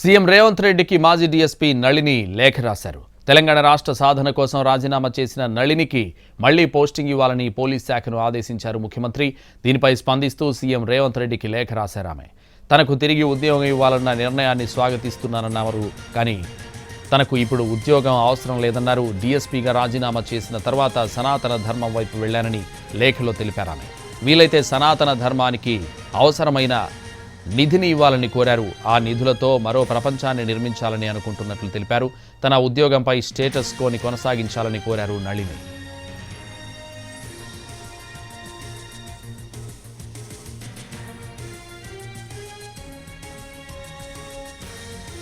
CM Revanth రెడ్డికి మాజీ DSP Nalini లేఖ రాశారు. తెలంగాణ రాష్ట్ర సాధన కోసం రాజీనామా చేసిన నళినికి మళ్ళీ పోస్టింగ్ ఇవ్వాలని పోలీస్ శాఖను ఆదేశించారు ముఖ్యమంత్రి. దీనిపై స్పందిస్తూ సీఎం రేవంత్ రెడ్డికి లేఖ రాశారామె తనకు తిరిగి ఉద్యోగం ఇవ్వాలన్న నిర్ణయాన్ని స్వాగతిస్తున్నానన్నారు కానీ తనకు ఇప్పుడు ఉద్యోగం అవసరం లేదన్నారు. డీఎస్పీగా రాజీనామా చేసిన తర్వాత సనాతన ధర్మం వైపు వెళ్ళానని లేఖలో తెలిపారామె వీలైతే సనాతన ధర్మానికి అవసరమైన నిధిని ఇవ్వాలని కోరారు. ఆ నిధులతో మరో ప్రపంచాన్ని నిర్మించాలని అనుకుంటున్నట్లు తెలిపారు. తన ఉద్యోగంపై స్టేటస్ కోని కొనసాగించాలని కోరారు నళిని.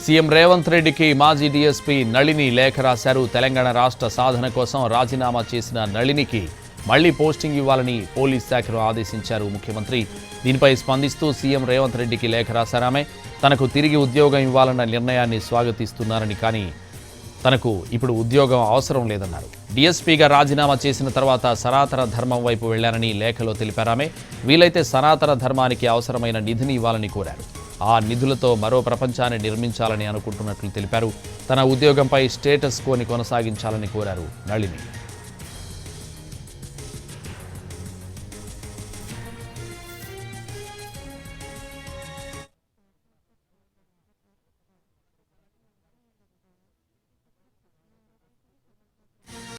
సీఎం రేవంత్ రెడ్డికి మాజీ డీఎస్పీ నళిని లేఖ రాశారు. తెలంగాణ రాష్ట్ర సాధన కోసం రాజీనామా చేసిన నళినికి మళ్ళీ పోస్టింగ్ ఇవ్వాలని పోలీస్ శాఖను ఆదేశించారు ముఖ్యమంత్రి. దీనిపై స్పందిస్తూ సీఎం రేవంత్ రెడ్డికి లేఖ రాశారామె. తనకు తిరిగి ఉద్యోగం ఇవ్వాలన్న నిర్ణయాన్ని స్వాగతిస్తున్నారని కానీ తనకు ఇప్పుడు ఉద్యోగం అవసరం లేదన్నారు. డిఎస్పీగా రాజీనామా చేసిన తర్వాత సనాతన ధర్మం వైపు వెళ్ళానని లేఖలో తెలిపారామె. వీలైతే సనాతన ధర్మానికి అవసరమైన నిధిని ఇవ్వాలని కోరారు. ఆ నిధులతో మరో ప్రపంచాన్ని నిర్మించాలని అనుకుంటున్నట్లు తెలిపారు. తన ఉద్యోగంపై స్టేటస్ కోని కొనసాగించాలని కోరారు నళిని.